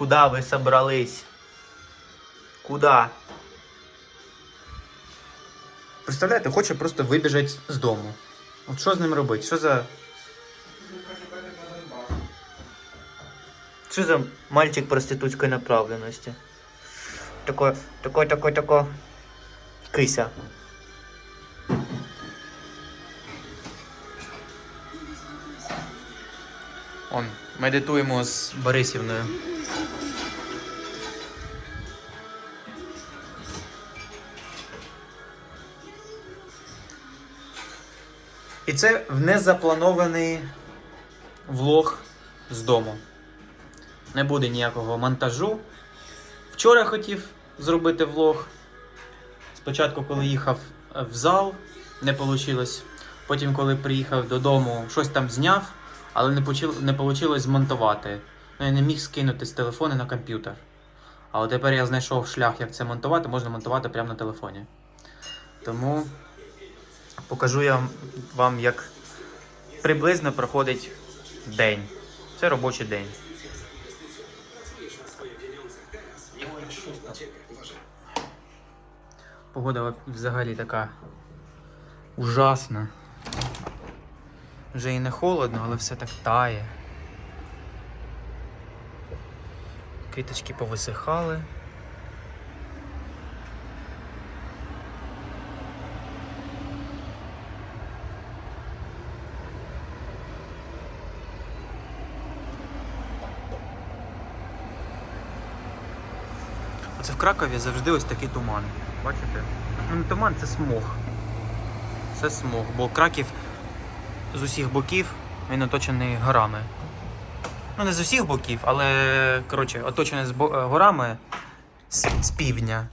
Куда ви собрались? Куда? Представляєте, хоче просто вибіжати з дому. От що з ним робити? Що за. Що за мальчик проститутської направленості? Такой, такой, такой, такой. Кися. Он, медитуємо з Борисівною. І це в незапланований влог з дому. Не буде ніякого монтажу. Вчора хотів зробити влог. Спочатку, коли їхав в зал, не вийшло. Потім, коли приїхав додому, щось там зняв, але не вийшло не змонтувати. Ну, я не міг скинути з телефону на комп'ютер. Але тепер я знайшов шлях, як це монтувати, можна монтувати прямо на телефоні. Тому покажу я вам, як приблизно проходить день. Це робочий день. Погода взагалі така ужасна. Вже і не холодно, але все так тає. Квіточки повисихали. Оце в Кракові завжди ось такий туман. Бачите? Ну не туман, це смог. Це смог, бо Краків з усіх боків він оточений горами. Ну, не з усіх боків, але коротше, оточений з е, горами з, з півдня.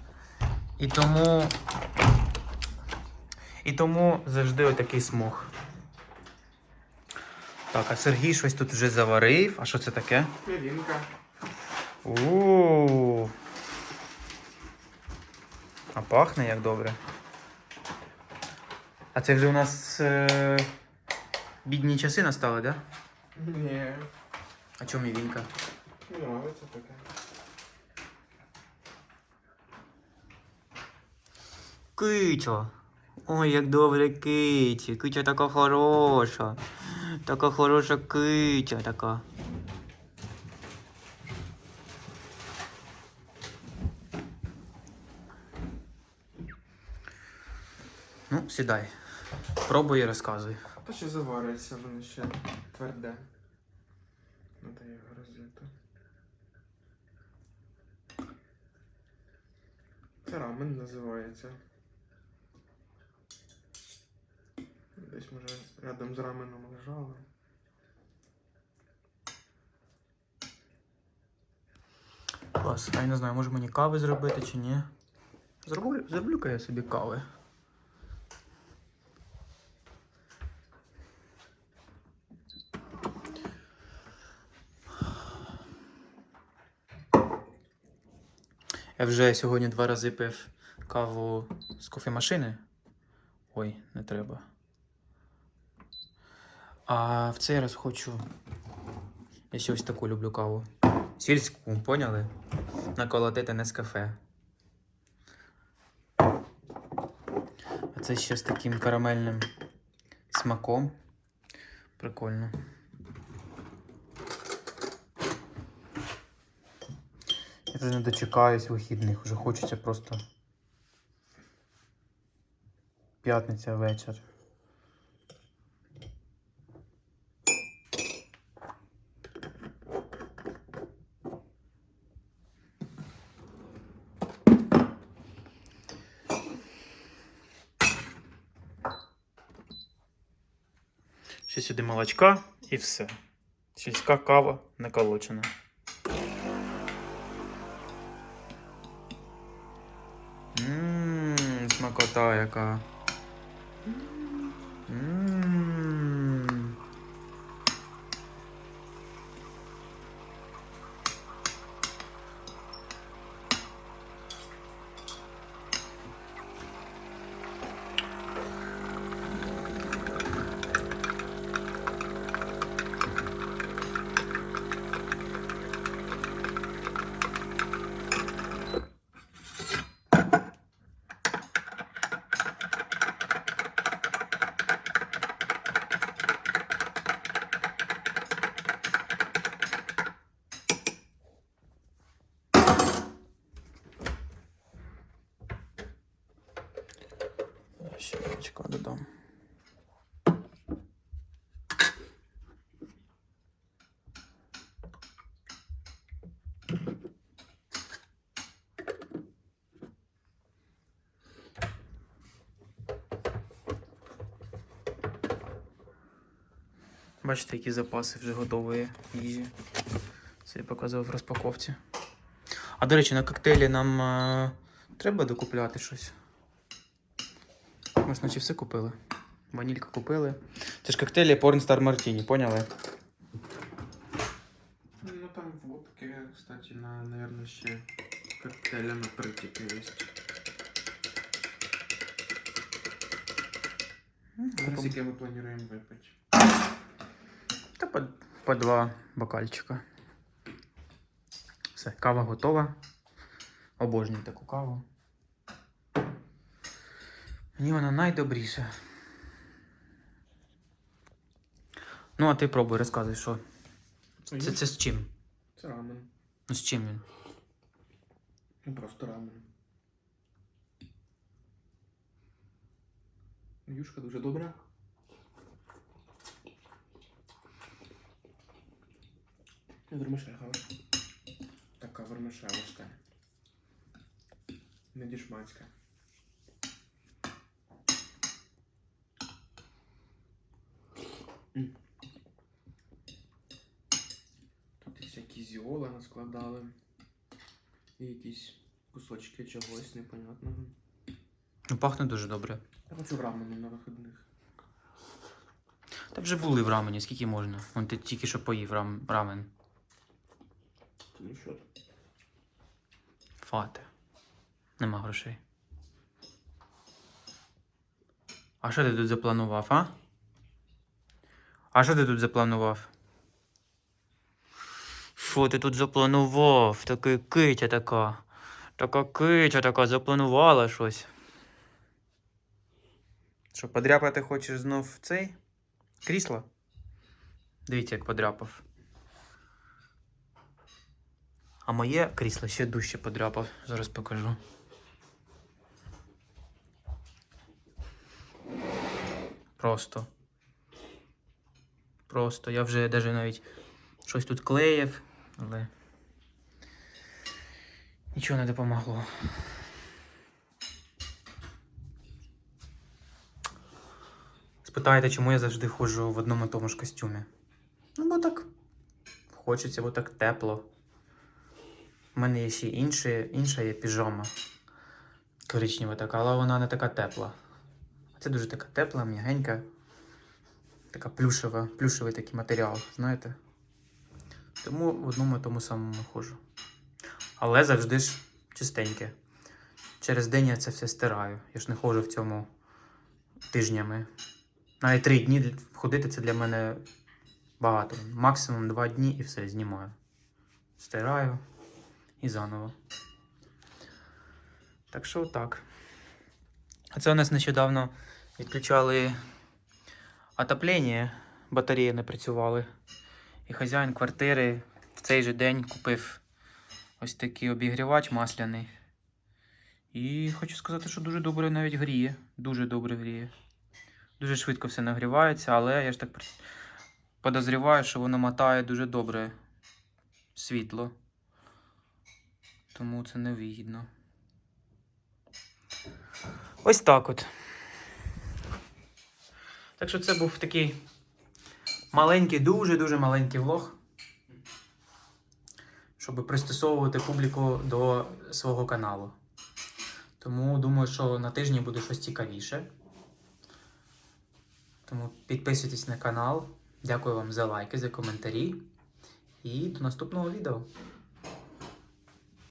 І тому. І тому завжди отакий смог. Так, а Сергій щось тут вже заварив. А що це таке? Пілінка. у А пахне як добре. А це вже у нас е... бідні часи настали, так? Да? Ні, А чому мівінка? не нравиться таке. Китя. Ой, як добре киті. Китя така хороша. Така хороша китя така. Ну, сідай. Пробуй і розказуй. Та ще заварюється, воно ще тверде. Надо його розлити. Це рамен називається. Десь може рядом з раменом лежали. Клас. А я не знаю, може мені кави зробити чи ні. Зроблю, зроблю-ка я собі кави. Я вже сьогодні два рази пив каву з кофемашини. Ой, не треба. А в цей раз хочу. Я ще ось таку люблю каву. Сільську, поняли? Наколотити не з кафе. А це ще з таким карамельним смаком. Прикольно. Вже не дочекаюсь вихідних, вже хочеться просто. П'ятниця вечір. Ще сюди молочка і все. Сільська кава наколочена. Ммм, смакота яка. Ммм. Бачите, які запаси вже готової їжі. Це я показував в розпаковці. А до речі, на коктейлі нам е, треба докупляти щось. Ми ж наче все купили. Ванілька купили. Це ж коктейлі Pornstar Martini, поняли? Ну там водки, кстати, на, наверное, ще коктейлями притіки є. Зараз яке ми плануємо випити. По, по два бокальчика. Все, кава готова. Обожнюю таку каву. Мені вона найдобріша. Ну, а ти пробуй, розказуй, що. Це, це з чим? Це рамен. Ну з чим він? Ну просто рамен. Юшка дуже добра. Вермишель хороша. Така вермишеловська. Не дішманська. Тут і всякі зіоли наскладали. І якісь кусочки чогось непонятного. Ну, пахне дуже добре. Я хочу рамену на вихідних. Та вже були в рамені, скільки можна. Вон ти тільки що поїв рам, рамен. Що? Фате. Нема грошей. А що ти тут запланував, а? А що ти тут запланував? Що ти тут запланував? Така китя така. Така китя така запланувала щось. Що, подряпати хочеш знов цей? Крісло? Дивіться, як подряпав. А моє крісло ще дужче подряпав. Зараз покажу. Просто. Просто. Я вже навіть навіть щось тут клеїв, але нічого не допомогло. Спитаєте, чому я завжди ходжу в одному тому ж костюмі? Ну, бо так хочеться, бо так тепло. У мене є ще інші, інша є піжама. Коричнева така, але вона не така тепла. Це дуже така тепла, м'ягенька. Така плюшева, плюшевий такий матеріал, знаєте? Тому в одному і тому самому ходжу. Але завжди ж чистеньке. Через день я це все стираю. Я ж не ходжу в цьому тижнями. Навіть три дні ходити це для мене багато. Максимум два дні і все знімаю. Стираю і заново. Так що так. А це у нас нещодавно відключали отоплення, батареї не працювали. І хазяїн квартири в цей же день купив ось такий обігрівач масляний. І хочу сказати, що дуже добре навіть гріє. Дуже добре гріє. Дуже швидко все нагрівається, але я ж так подозріваю, що воно мотає дуже добре світло. Тому це невигідно. Ось так от. Так що це був такий маленький, дуже-дуже маленький влог. Щоб пристосовувати публіку до свого каналу. Тому думаю, що на тижні буде щось цікавіше. Тому підписуйтесь на канал. Дякую вам за лайки, за коментарі. І до наступного відео.